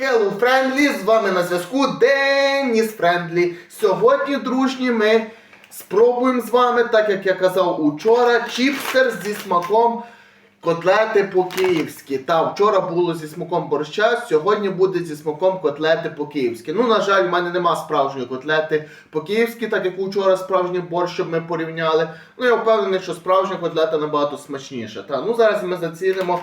Hello Friendly, з вами на зв'язку Деніс Френдлі. Сьогодні, дружні, ми спробуємо з вами, так як я казав учора, чіпстер зі смаком котлети по-київськи. Та вчора було зі смаком борща, сьогодні буде зі смаком котлети по-київськи. Ну, на жаль, в мене нема справжньої котлети по-київськи, так як учора справжній борщ, щоб ми порівняли. Ну, я впевнений, що справжня котлета набагато смачніша. Та, ну зараз ми зацінимо.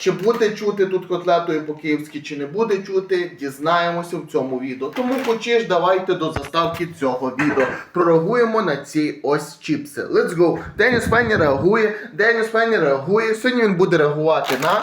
Чи буде чути тут котлетою по-київськи, чи не буде чути, дізнаємося в цьому відео. Тому хочеш, давайте до заставки цього відео. Прореагуємо на ці ось чіпси. Let's go! Деніс Фенні реагує, Деніс Фенні реагує. Сьогодні він буде реагувати на.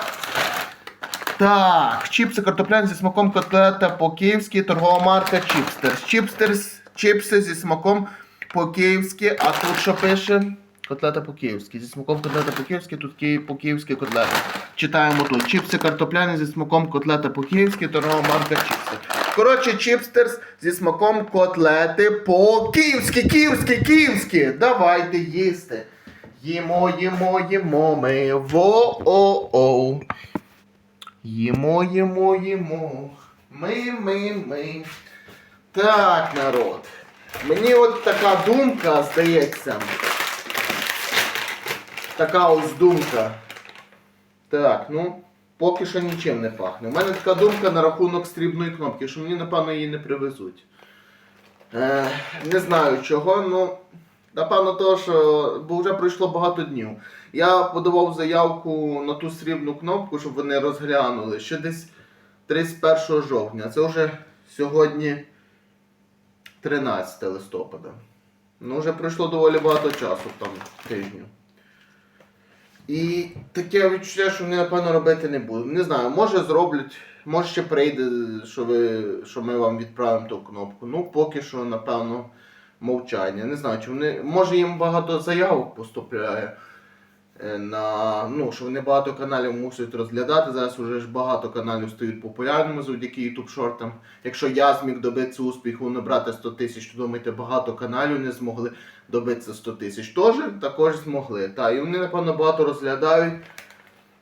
Так, чіпси картопляні зі смаком котлета по-київськи, торгова марка Чіпстерс. Чіпстерс, чіпси зі смаком по-київськи, а тут що пише? Котлета по-київськи. Зі смаком котлета по-київськи, тут ки- по-київськи котлета. Читаємо тут. Чіпси картопляні зі смаком котлета по-київськи, торгова марка Чіпси. Коротше, чіпстерс зі смаком котлети по-київськи, київськи, київськи. Давайте їсти. Їмо, їмо, їмо ми. Во-о-о. Їмо, їмо, їмо. Ми, ми, ми. Так, народ. Мені от така думка здається. Така ось думка. Так, ну, поки що нічим не пахне. У мене така думка на рахунок стрібної кнопки, що мені, напевно, її не привезуть. Е, не знаю чого, ну. Напевно, того, що бо вже пройшло багато днів. Я подавав заявку на ту срібну кнопку, щоб вони розглянули ще десь 31 жовтня. Це вже сьогодні 13 листопада. Ну, вже пройшло доволі багато часу, там тижнів. І таке відчуття, що вони, напевно, робити не будуть. Не знаю, може зроблять, може ще прийде, що, ви, що ми вам відправимо ту кнопку. Ну, поки що, напевно, мовчання. Не знаю, чи вони. Може їм багато заявок поступляє. Е, На, ну, що вони багато каналів мусять розглядати. Зараз вже ж багато каналів стають популярними завдяки YouTube шортам. Якщо я зміг добитися успіху набрати 100 тисяч, то думаєте, багато каналів не змогли добитися 100 тисяч. Теж також змогли. Та, і вони, напевно, багато розглядають.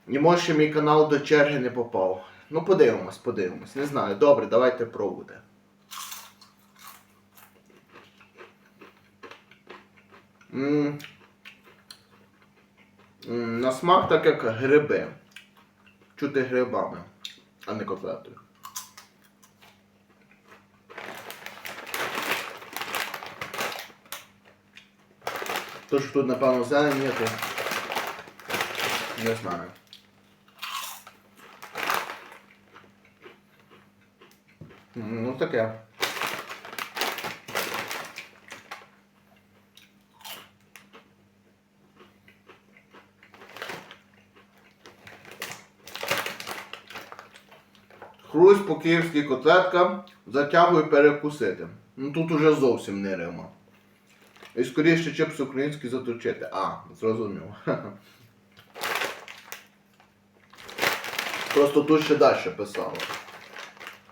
І може ще мій канал до черги не попав. Ну, подивимось, подивимось. Не знаю. Добре, давайте пробуйте. М. На смак так як гриби. Чути грибами, а не котлетою. То, що тут, напевно, зелень є, то не знаю. Ну таке. Хрусь по-київськи котлетка, затягую перекусити. Ну тут уже зовсім не рима. І скоріше чипс український заточити. А, зрозумів. Просто тут ще далі писало.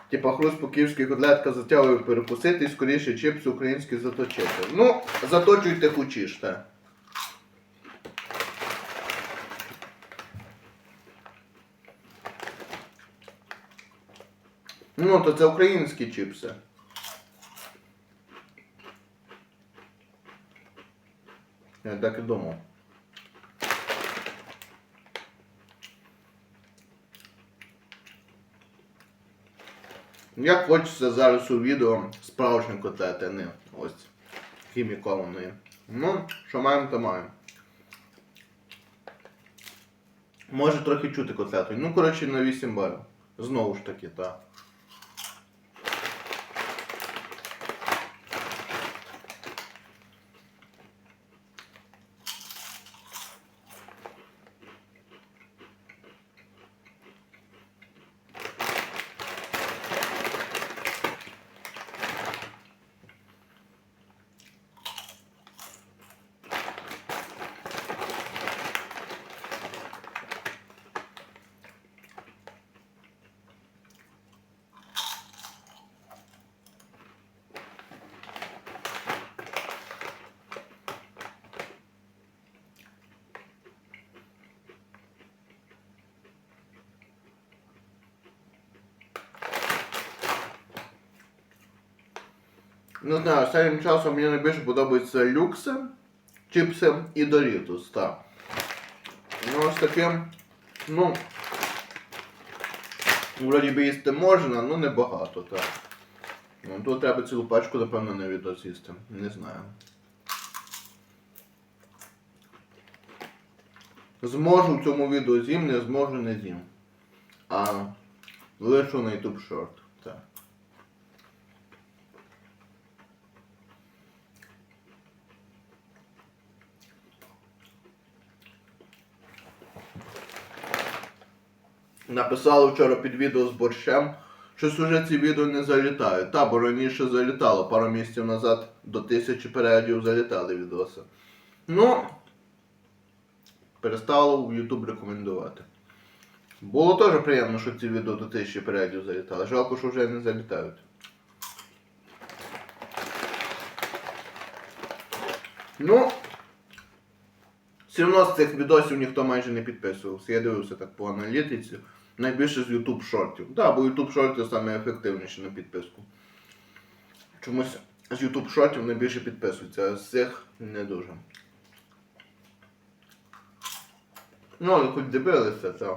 Типа хруст по-київськи котлетка затягую перекусити і скоріше чипс український заточити. Ну, заточуйте хочіште. Ну, то це українські чіпси. Я так і думав. Як хочеться зараз у відео справжні котлети, ось хімікованої. Ну, що маємо, то маємо. Може трохи чути котлетою. Ну, коротше, на 8 балів. Знову ж таки, так. Не знаю, останнім часом мені найбільше подобаються люкси, чіпси і Дорітус, так. Ну, ось таким, ну, вроді би їсти можна, ну не багато, так. Ну, тут треба цілу пачку, напевно, на відео з'їсти. Не знаю. Зможу в цьому відео з'їм, не зможу не з'їм. А лишу на YouTube Short. Так. Написали вчора під відео з борщем, щось уже ці відео не залітають. Та, бо раніше залітало, пару місяців назад до тисячі переглядів залітали відоси. Ну, перестало в YouTube рекомендувати. Було теж приємно, що ці відео до тисячі переглядів залітали. Жалко, що вже не залітають. Ну, все одно з цих відосів ніхто майже не підписувався. Я дивився так по аналітиці. Найбільше з YouTube шортів. Так, да, бо YouTube шорти саме ефективніші на підписку. Чомусь з YouTube шортів найбільше підписуються, а з цих не дуже. Ну, але хоч дивилися, це.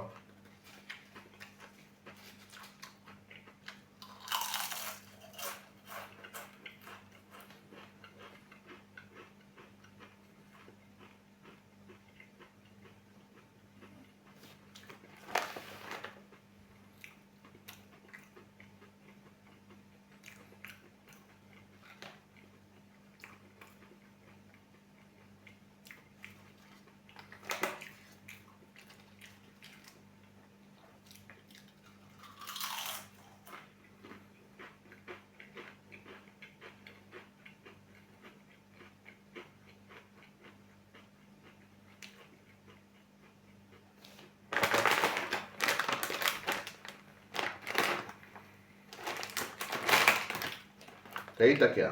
Та і таке.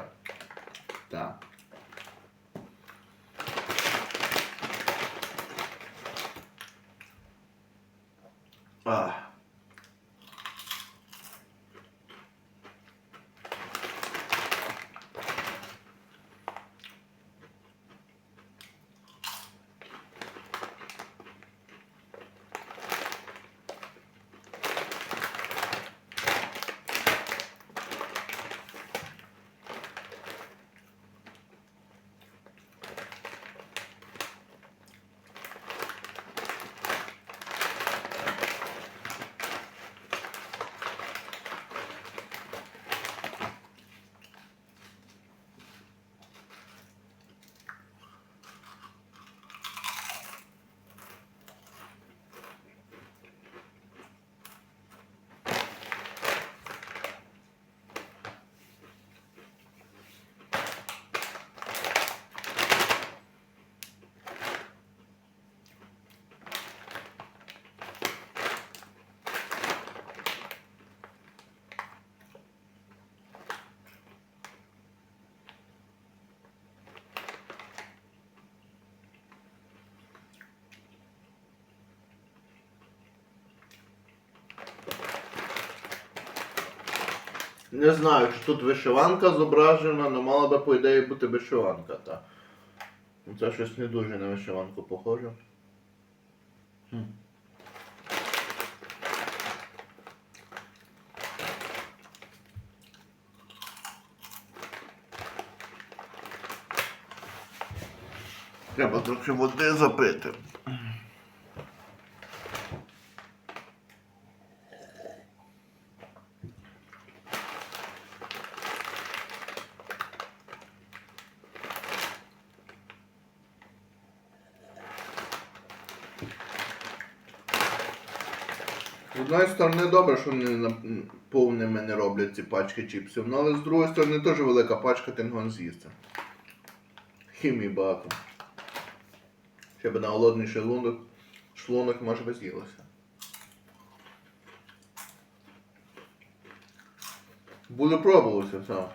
Так. Ах. Не знаю, чи тут вишиванка зображена, але мала би по ідеї бути вишиванка, та. Ну, Це щось не дуже на вишиванку похоже. Треба трохи води запити. З одної сторони добре, що вони повними не роблять ці пачки чіпсів, ну, але з другої сторони теж велика пачка тингон з'їсти. Хімії багато. Ще б на голодний шлунок, шлунок може би з'їлося. Буду пробуватися сам.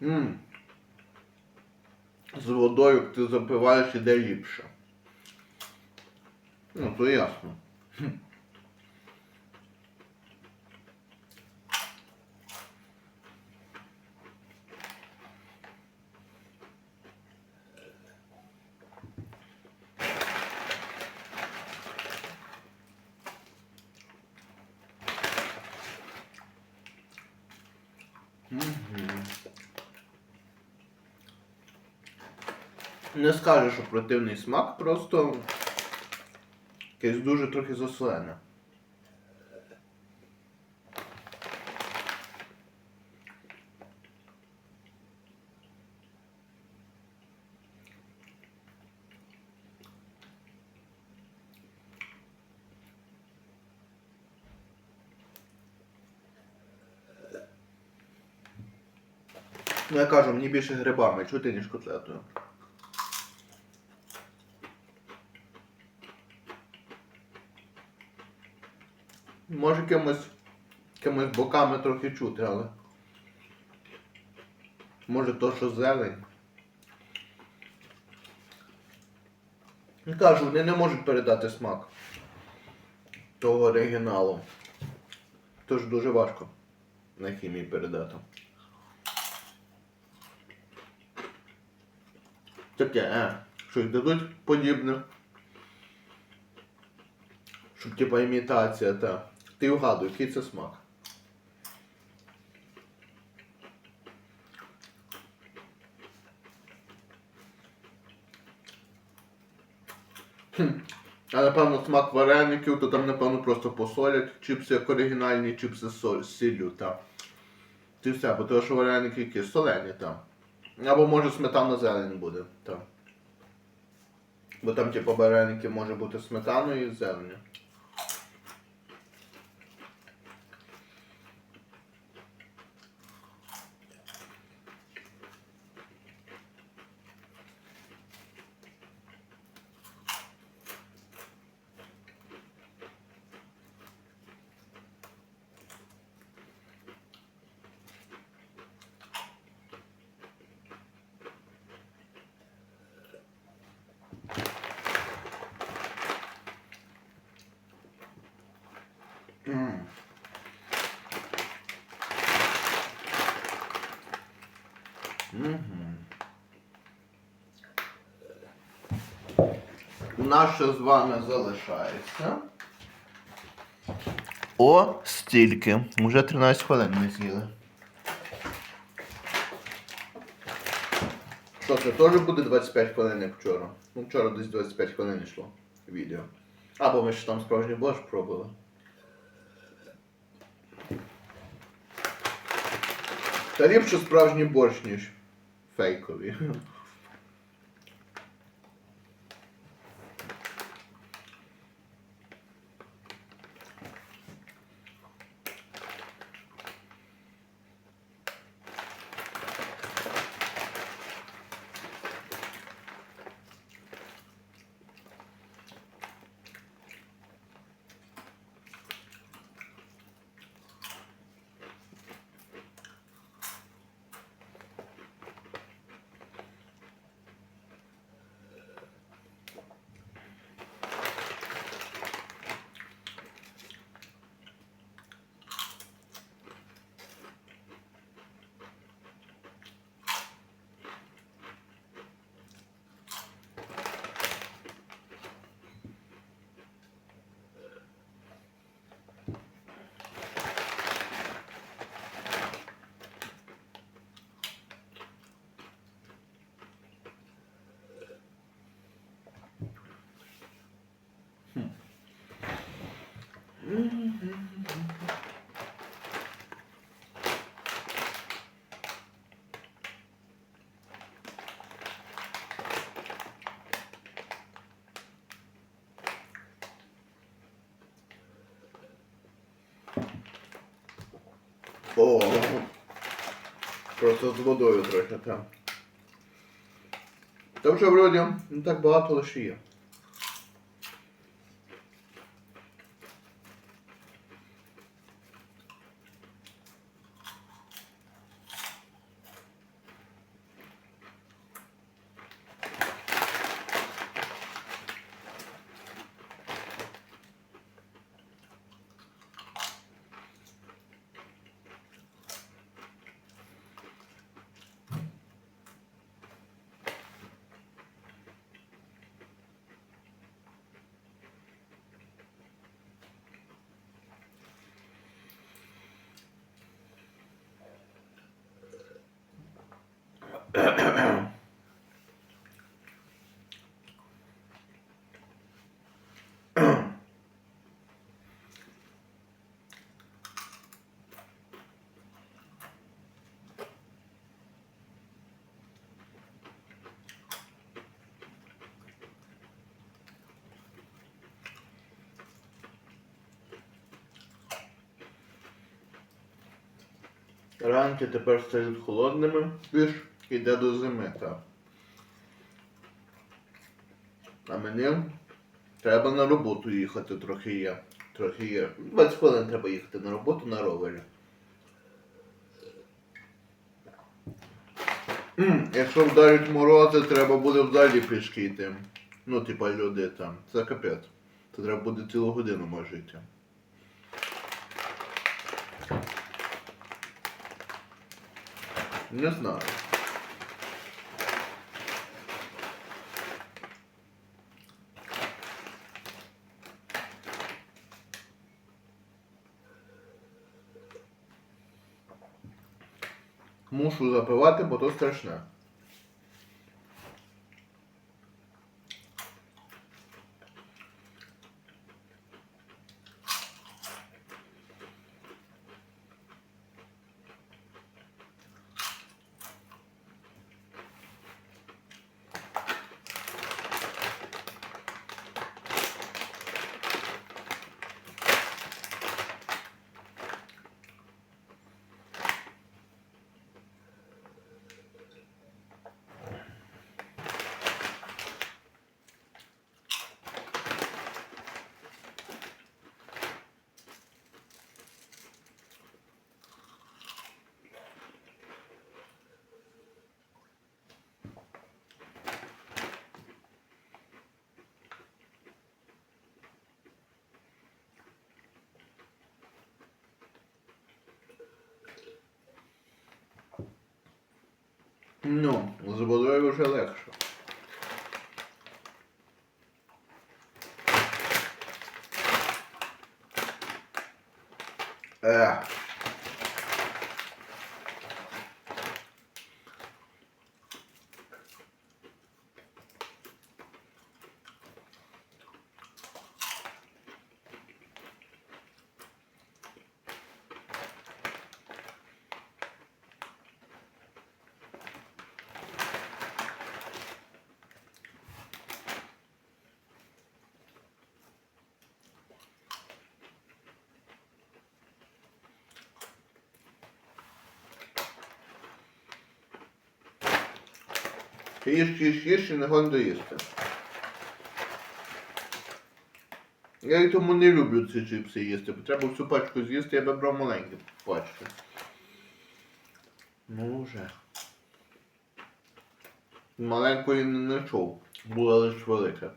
Мм. З водою ти запиваєш іде ліпше. Ну, то ясно. Не скажу, що противний смак, просто якесь дуже трохи засолене. Ну я кажу, мені більше грибами чути, ніж котлетою. Може кимось, кимось боками трохи чути, але. Може то, що зелень. Кажу, вони не можуть передати смак того оригіналу. Тож дуже важко на хімії передати. Таке, е, щось дадуть подібне. Щоб типа імітація, та. Ти вгадуй, який це смак. Хм. А напевно смак вареників, то там, напевно, просто посолять чіпси як оригінальні чіпси соль- з сіллю, та. Ти все, бо того, що вареники які солені там. Або може сметана зелень буде, так. Бо там, типу, вареники може бути сметаною і зеленю. Нас ще з вами залишається. О, стільки. Уже 13 хвилин ми з'їли. Що це теж буде 25 хвилин, як вчора? Ну, вчора десь 25 хвилин йшло відео. Або ми ще там справжній борщ пробували. Та ліпше справжній борщ, ніж фейкові. О, просто з водою трохи там. Там вже вроді не так багато лише є. Ранки тепер стають холодними, більш іде до зими, так. А мені треба на роботу їхати трохи є. Трохи є. 20 хвилин треба їхати на роботу на ровері. Якщо вдарять морози, треба буде взагалі пішки йти. Ну, типа люди там. Це капець. Це треба буде цілу годину може йти. Не знаю. Мушу запивати, бо то страшне. Ну, з водою вже легше. Е. Їж, їж, їж і не гон доїсти. Я і тому не люблю ці чипси їсти. бо Треба всю пачку з'їсти, я би брав маленькі пачки. Ну вже. Маленької не знайшов. Була лише велика.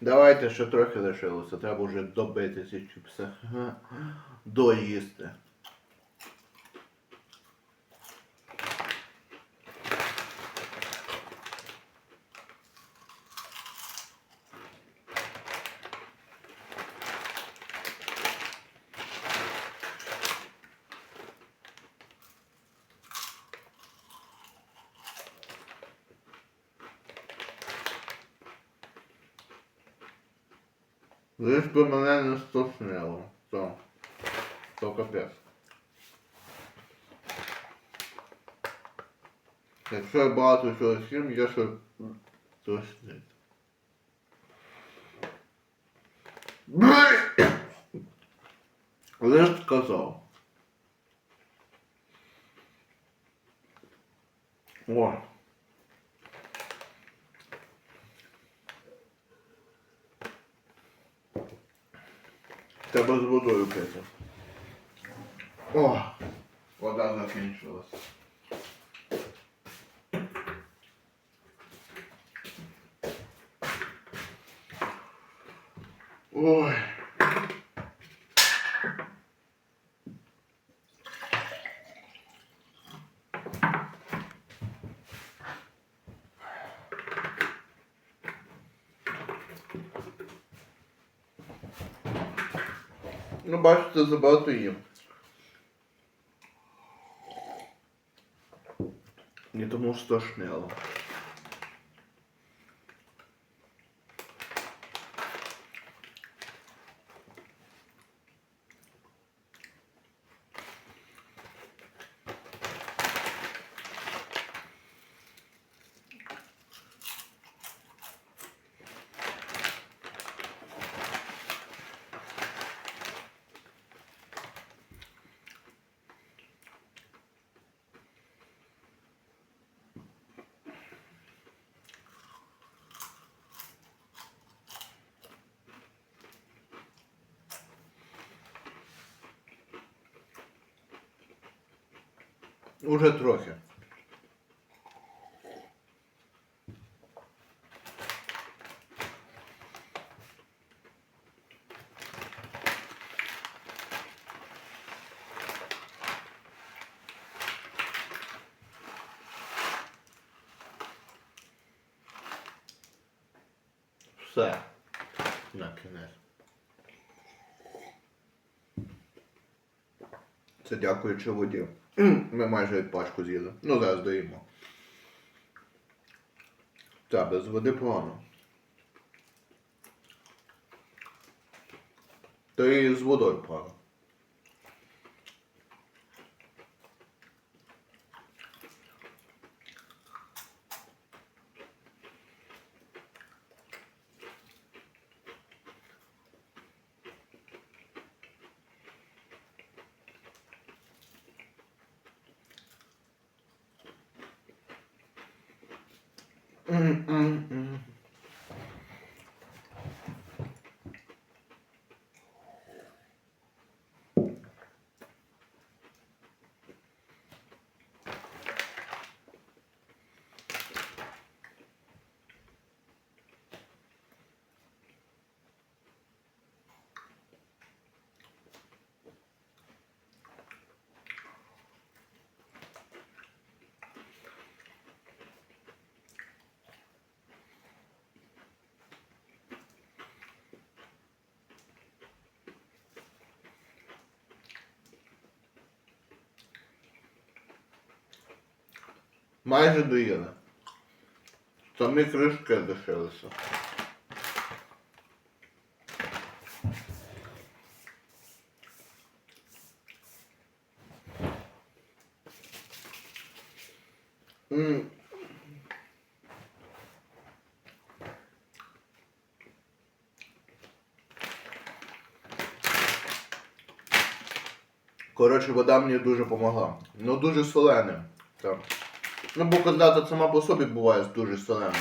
Давайте ще трохи лишилося, треба вже добити ці чіпси. Доїсти. Би мене не стошнило. То, то капець. Якщо я багато чого з'їм, я ще тошнить. Лиш сказав. О. Треба з водою пити. О! Вода закінчилась. Ой. Бачите, забагато їм. Мені тому стошнило. Уже трохи. Все. На кінець. Це дякуючи воді. Ми майже пачку з'їли. Ну, зараз доїмо. Та, без води погано. То і з водою погано. М-м-м. Майже доїли. Самі кришки лишилися. Коротше, вода мені дуже допомогла. Ну дуже солене. Так. Ну, бо котлета сама по собі буває дуже соленою.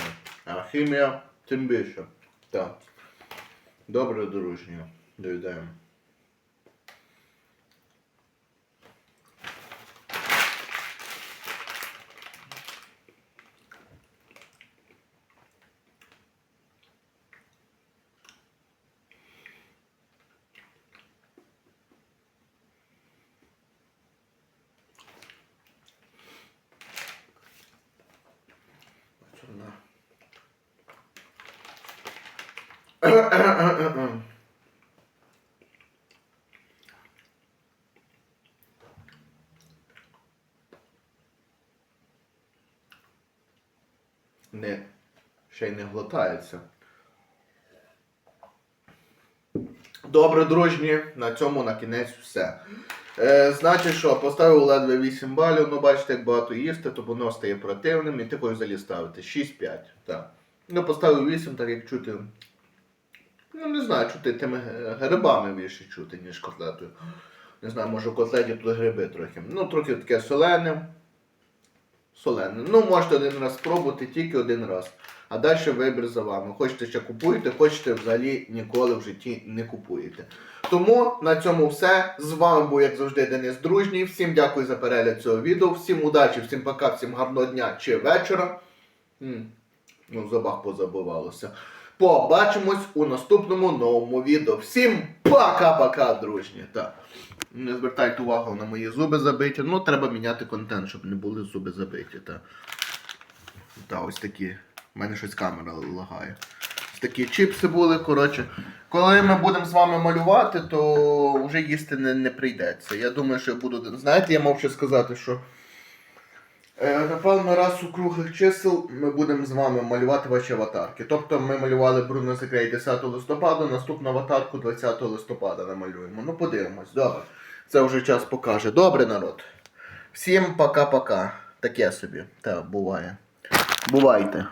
А хімія тим більше. Так. Добре, дружньо. Доїдаємо. Не, ще й не глотається. Добре, дружні, на цьому на кінець все. Е, значить, що поставив ледве 8 балів, ну бачите, як багато їсти, то воно стає противним і ти хочеш взагалі ставити 6-5. Так. Ну, поставив 8, так як чути. Ну, не знаю, чути тими грибами більше чути, ніж котлетою. Не знаю, може в котлеті тут гриби трохи. Ну, трохи таке солене. Солене. Ну, можете один раз спробувати, тільки один раз. А далі вибір за вами. Хочете ще купуєте, хочете взагалі ніколи в житті не купуєте. Тому на цьому все. З вами був, як завжди, Денис Дружній. Всім дякую за перегляд цього відео. Всім удачі, всім пока, всім гарного дня чи вечора. М, Ну, в зубах позабивалося. Побачимось у наступному новому відео. Всім пока-пока, дружні. Так. Не звертайте увагу на мої зуби забиті. Ну, треба міняти контент, щоб не були зуби забиті. Так, та, ось такі. У мене щось камера лагає. Ось такі чіпси були. Коротше, коли ми будемо з вами малювати, то вже їсти не, не прийдеться. Я думаю, що я буду. Знаєте, я мав ще сказати, що. Е, Напевно, раз у круглих чисел ми будемо з вами малювати ваші аватарки. Тобто ми малювали Бруно Секрей 10 листопада, наступну аватарку 20 листопада намалюємо. Ну, подивимось, добре. Це вже час покаже. Добре, народ. Всім пока-пока. Таке собі. Так, буває. Бувайте.